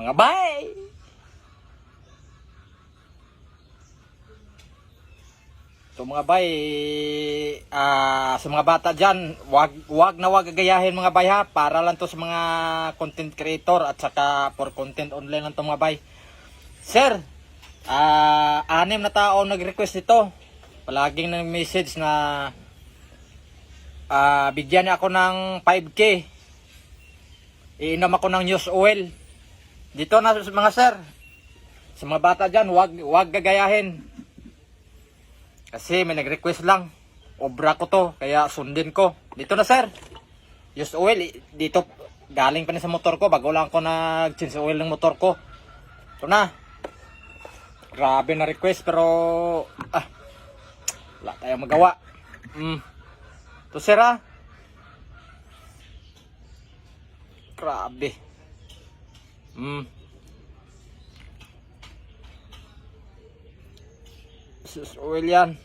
Mga bay! So mga bay, ah, sa mga bata dyan, wag, wag na wag gagayahin mga bay ha, para lang to sa mga content creator at saka for content online lang to mga bay. Sir, ah, anim na tao nag-request ito. Palaging nag-message na ah, bigyan niya ako ng 5k. Iinom ako ng news oil. Dito na mga sir. Sa mga bata dyan, wag, wag gagayahin. Kasi may nag-request lang. Obra ko to, kaya sundin ko. Dito na sir. Use oil, dito galing pa na sa motor ko. Bago lang ko nag-change oil ng motor ko. Ito na. Grabe na request pero ah, wala tayong magawa. Mm. Ito sir ah. Grabe. Mm. Sus oil yan.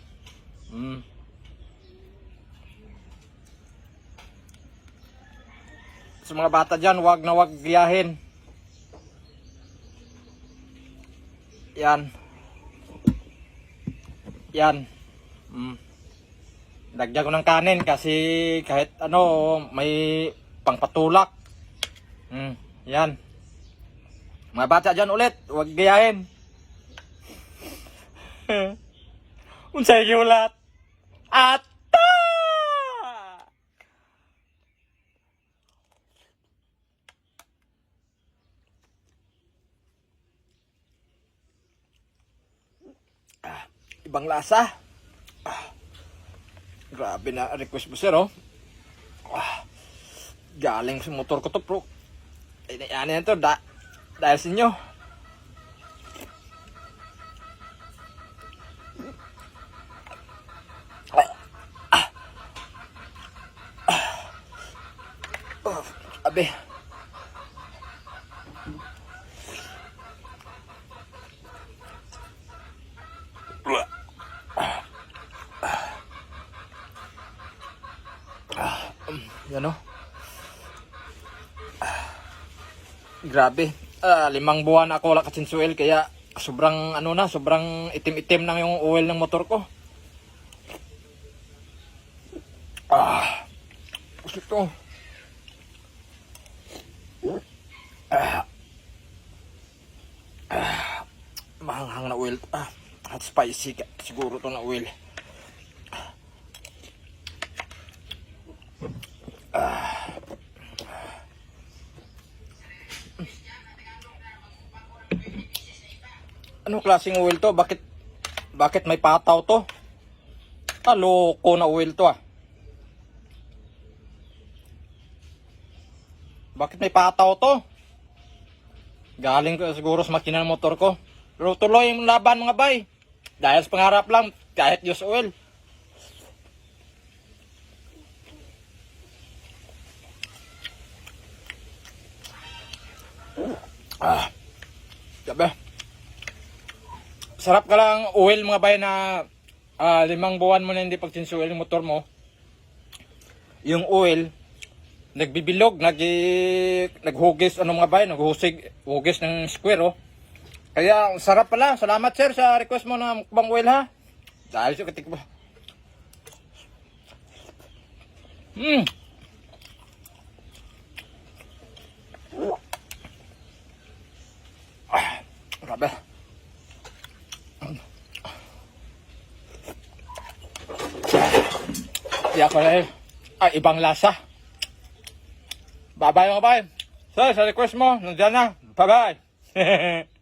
Mm. Sa mga bata dyan, wag na wag giyahin. Yan. Yan. Mm. Dagdag ko ng kanin kasi kahit ano, may pangpatulak. Mm. Yan. Mga bata dyan ulit, wag gayahin. Unsay ulat? Ata! Ah, ibang lasa. Ah, grabe na request mo sir oh. Ah, galing sa motor ko to bro. Ano yan to, da, dahil sa inyo. Oh, abe. Ah, um, yan o. Ah, grabe. Ah, limang buwan ako wala katsinsuel kaya sobrang ano na, sobrang itim-itim na yung oil ng motor ko. Ah, gusto to. Ah, ah, mahanghang na oil. Ah, at spicy. Siguro to na oil. Anong klaseng oil to? Bakit bakit may pataw to? Ah, loko na oil to ah. Bakit may pataw to? Galing ko siguro sa makina ng motor ko. Pero tuloy yung laban mga bay. Dahil sa pangarap lang, kahit use oil. Ah, gabi. Sarap ka lang oil mga bay na ah, limang buwan mo na hindi pagsinsuel yung motor mo. Yung oil, nagbibilog, nag naghugis ano mga bay, naghusig, hugis ng square oh. Kaya sarap pala. Salamat sir sa request mo na mukbang oil ha. Dahil sa katik mo. Hmm. Ah. Ako na eh. Ay, ibang lasa. Bye-bye mga bay. Sir, sa request mo, nandiyan na. Bye-bye.